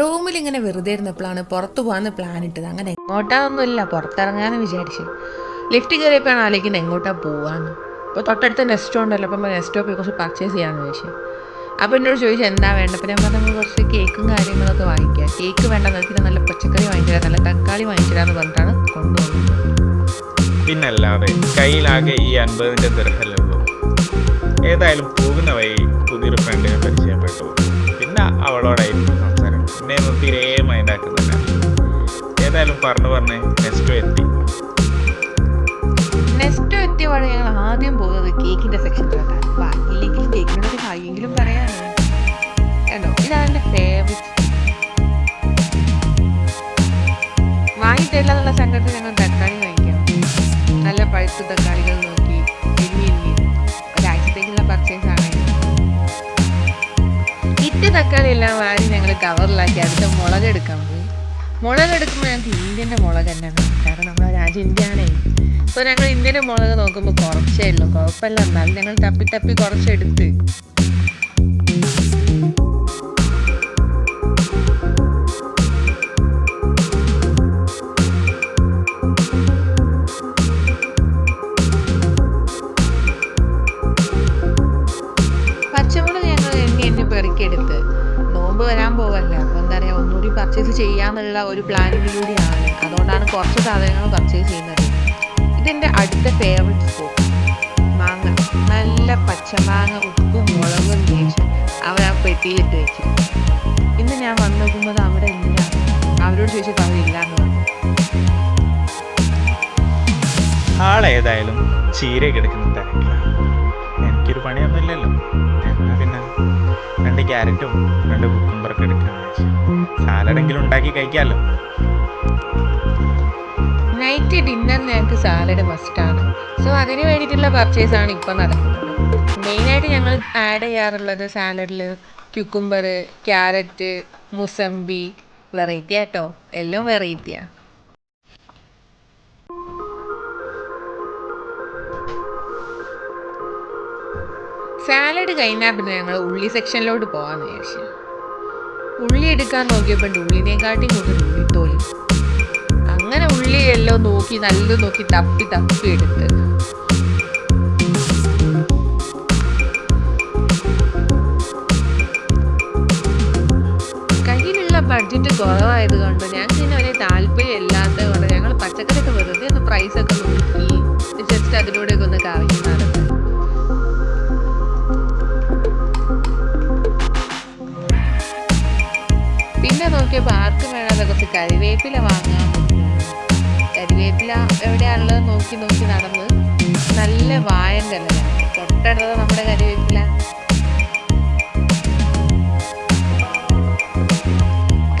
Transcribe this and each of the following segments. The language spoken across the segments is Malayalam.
റൂമിൽ ഇങ്ങനെ വെറുതെ ഇരുന്നപ്പോഴാണ് പുറത്തു പോകാമെന്ന് പ്ലാൻ ഇട്ടത്. അങ്ങനെ എങ്ങോട്ടാന്നൊന്നുമില്ല പുറത്തിറങ്ങാമെന്ന് വിചാരിച്ചു. ലിഫ്റ്റ് കയറിയപ്പോഴാണ് ആലോചിക്കുന്നത് എങ്ങോട്ടാ പോവാന്ന്. അപ്പോൾ തൊട്ടടുത്ത് നെസ്റ്റോ ഉണ്ടല്ലോ അപ്പം നെസ്റ്റോ പോയി കുറച്ച് പർച്ചേസ് ചെയ്യാമെന്ന് ചോദിച്ചു അപ്പോൾ എന്നോട് ചോദിച്ചു എന്താ വേണ്ട? അപ്പം ഞാൻ പറഞ്ഞു കുറച്ച് കേക്കും കാര്യങ്ങളൊക്കെ വാങ്ങിക്കാം. കേക്ക് വേണ്ട നോക്കിയിട്ട് നല്ല പച്ചക്കറി വാങ്ങിച്ചിടാം നല്ല തക്കാളി വാങ്ങിച്ചിടാന്ന് പറഞ്ഞിട്ടാണ് കൊണ്ടുപോകുന്നത് പിന്നല്ലാതെ കയ്യിലാകെ ഈ അൻപതിന്റെ തിരക്കല്ലോ ഏതായാലും പോകുന്ന വഴി പുതിയൊരു ഫ്രണ്ടിനെ പരിചയപ്പെട്ടു. പിന്നെ അവളോടായിരുന്നു ഏതായാലും പറഞ്ഞു പറഞ്ഞ് നെക്സ്റ്റ് എത്തി. എത്തിയ വഴി ഞങ്ങൾ ആദ്യം പോകുന്നത് കേക്കിന്റെ സെക്ഷനിലോട്ടാണ് ബാക്കിയില്ലെങ്കിൽ കേക്കിനോട് ഭാഗ്യെങ്കിലും പറയാനാണ്. ഇതാണ് എന്റെ ഫേവറേറ്റ് വാങ്ങിയിട്ടില്ല എന്നുള്ള സംഘത്തിൽ ഞങ്ങൾ തക്കാളി വാങ്ങിക്കാം. നല്ല പഴുത്ത തക്കാളികൾ നോക്കി ഒരാഴ്ചത്തേക്കുള്ള പർച്ചേസ് ആണ് ഇറ്റ തക്കാളി എല്ലാം വാരി ഞങ്ങൾ കവറിലാക്കി അടുത്ത മുളക് എടുക്കാം മുളക് എടുക്കുമ്പോൾ ഞങ്ങൾക്ക് ഇന്ത്യന്റെ മുളക് തന്നെയാണ് കാരണം നമ്മുടെ രാജ്യം ഇന്ത്യയാണേ. അപ്പോൾ ഞങ്ങൾ ഇന്ത്യന്റെ മുളക് നോക്കുമ്പോൾ കുറച്ചേ ഉള്ളൂ. കുഴപ്പമില്ല. എന്നാലും ഞങ്ങൾ തപ്പി തപ്പി കുറച്ചെടുത്ത്. പച്ചമുളക് ഞങ്ങൾ എണ്ണി എണ്ണി പെറുക്കിയെടുത്ത്. നോമ്പ് വരാൻ പോവല്ലേ? ഒന്നുകൂടി പർച്ചേസ് ചെയ്യാമെന്നുള്ള ഒരു പ്ലാനിങ് കൂടിയാണ്. അതുകൊണ്ടാണ് കുറച്ച് സാധനങ്ങൾ പർച്ചേസ് ചെയ്യുന്നത്. ഇതെന്റെ അടുത്ത ഫേവറേറ്റ് സ്പോട്ട് മാങ്ങ. നല്ല പച്ചമാങ്ങ ഉപ്പും മുളകും തേച്ച് അവർ ആ പെട്ടിയിലിട്ട് വെച്ചു. ഇന്ന് ഞാൻ വന്നു നോക്കുമ്പോൾ അവിടെ ഇല്ല. അവരോട് ചോദിച്ചപ്പോൾ അവരില്ല എന്ന് പറഞ്ഞു. ആളേതായാലും ചീര കിടക്കുന്ന തിരക്കിലാണ് എനിക്കൊരു പണിയൊന്നുമില്ലല്ലോ ക്യാരറ്റും രണ്ട് കുക്കുംബറൊക്കെ എടുക്കുക സാലഡെങ്കിലും ഉണ്ടാക്കി കഴിക്കാമല്ലോ നൈറ്റ് ഡിന്നറിന് ഞങ്ങൾക്ക് സാലഡ് മസ്റ്റാണ് സോ അതിന് വേണ്ടിയിട്ടുള്ള പർച്ചേസ് ആണ് ഇപ്പം നടക്കുന്നത്. മെയിനായിട്ട് ഞങ്ങൾ ആഡ് ചെയ്യാറുള്ളത് സാലഡിൽ ക്യുക്കുംബർ ക്യാരറ്റ് മുസമ്പി വെറൈറ്റി ആട്ടോ എല്ലാം വെറൈറ്റിയാണ് സാലഡ് കഴിഞ്ഞാൽ പിന്നെ ഞങ്ങൾ ഉള്ളി സെക്ഷനിലോട്ട് പോകാമെന്ന് വിചാരിച്ചു. ഉള്ളി എടുക്കാൻ നോക്കിയപ്പോൾ ഉള്ളിനെക്കാട്ടി കൂടുതൽ ഉള്ളിത്തോലി. അങ്ങനെ ഉള്ളി എല്ലാം നോക്കി നല്ല നോക്കി തപ്പി തപ്പി എടുത്ത്. കയ്യിലുള്ള ബഡ്ജറ്റ് കുറവായത് കൊണ്ട് ഞങ്ങൾക്ക് ഇതിന് വലിയ താല്പര്യം ഇല്ലാത്തത് കൊണ്ട് ഞങ്ങൾ പച്ചക്കറിയൊക്കെ വെറുതെ ഒന്ന് പ്രൈസൊക്കെ നോക്കി. ജസ്റ്റ് അതിലൂടെയൊക്കെ ഒന്ന് കറങ്ങി. കരിവേപ്പില വാങ്ങാൻ കരിവേപ്പില എവിടെയാണുള്ളത് നോക്കി നോക്കി നടന്ന് നല്ല വായന്റെ അല്ല തൊട്ടടുത്തത് നമ്മുടെ കരിവേപ്പില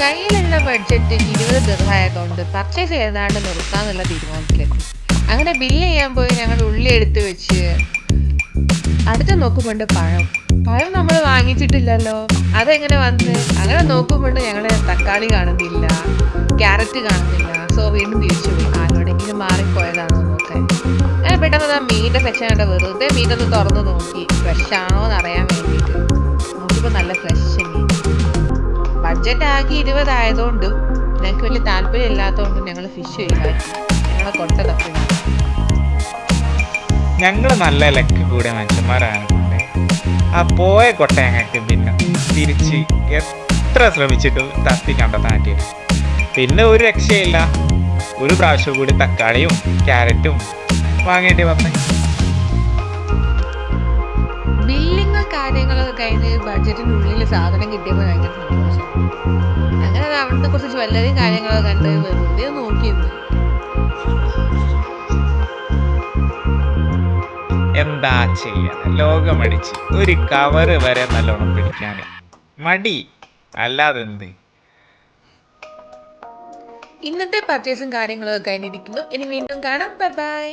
കയ്യിലുള്ള ബഡ്ജറ്റ് ഇരുപത് ദീർഘമായതുകൊണ്ട് പർച്ചേസ് ചെയ്താണ്ട് നിർത്താന്നുള്ള തീരുമാനത്തിലെത്തി. അങ്ങനെ ബില്ല് ചെയ്യാൻ പോയി ഞങ്ങൾ ഉള്ളി എടുത്ത് വെച്ച് അടുത്ത് നോക്കുമ്പോണ്ട് പഴം. പഴം നമ്മൾ വാങ്ങിച്ചിട്ടില്ലല്ലോ. അതെങ്ങനെ വന്ന്? അങ്ങനെ നോക്കുമ്പോൾ ഞങ്ങൾ തക്കാളി കാണുന്നില്ല ക്യാരറ്റ് കാണുന്നില്ല. സോ വീണ്ടും തിരിച്ചു പോയി. ആരോടെങ്കിലും മാറിപ്പോയതാണോ നോക്കാൻ. അങ്ങനെ പെട്ടെന്ന് ആ മീനിന്റെ സെക്ഷൻ കണ്ട? വെറുതെ മീനൊന്ന് തുറന്ന് നോക്കി. ഫ്രഷ് ആണോ എന്ന് അറിയാൻ വേണ്ടിയിട്ട്. നോക്കിയപ്പോൾ നല്ല ഫ്രഷ് മീൻ. ബഡ്ജറ്റ് ആകെ ഇരുപതായതുകൊണ്ട് ഞങ്ങൾക്ക് വലിയ താല്പര്യം ഇല്ലാത്തതുകൊണ്ട് ഞങ്ങൾ ഫിഷ് ഒഴിവാക്കി. ഞങ്ങളെ കൊട്ട തപ്പി ഞങ്ങൾ നല്ല ലക്ക് കൂടിയ മനുഷ്യന്മാരായതുകൊണ്ട് ആ പോയ കൊട്ടയങ്ങൾക്ക് പിന്നെ തിരിച്ച് എത്ര ശ്രമിച്ചിട്ടും തത്തി കണ്ടെത്താൻ പിന്നെ ഒരു രക്ഷയില്ല. ഒരു പ്രാവശ്യം കൂടി തക്കാളിയും ക്യാരറ്റും വാങ്ങേണ്ടി വന്നേ. ബില്ലിങ് കാര്യങ്ങളൊക്കെ കഴിഞ്ഞ് ബഡ്ജറ്റിനുള്ളിൽ സാധനം കിട്ടിയപ്പോൾ ഭയങ്കര സന്തോഷം. അങ്ങനെ അവിടുത്തെ കുറച്ച് ജ്വല്ലറിയും കാര്യങ്ങളൊക്കെ കണ്ട് വെറുതെ നോക്കിയിരുന്നു. എന്താ ചെയ്യാൻ ലോകമടിച്ച് ഒരു കവറ് വരെ നല്ലോണം പിടിക്കാൻ മടി. അല്ലാതെ എന്ത്? ഇന്നത്തെ പർച്ചേസും കാര്യങ്ങളൊക്കെ കഴിഞ്ഞിരിക്കുന്നു. ഇനി വീണ്ടും കാണാം. Bye bye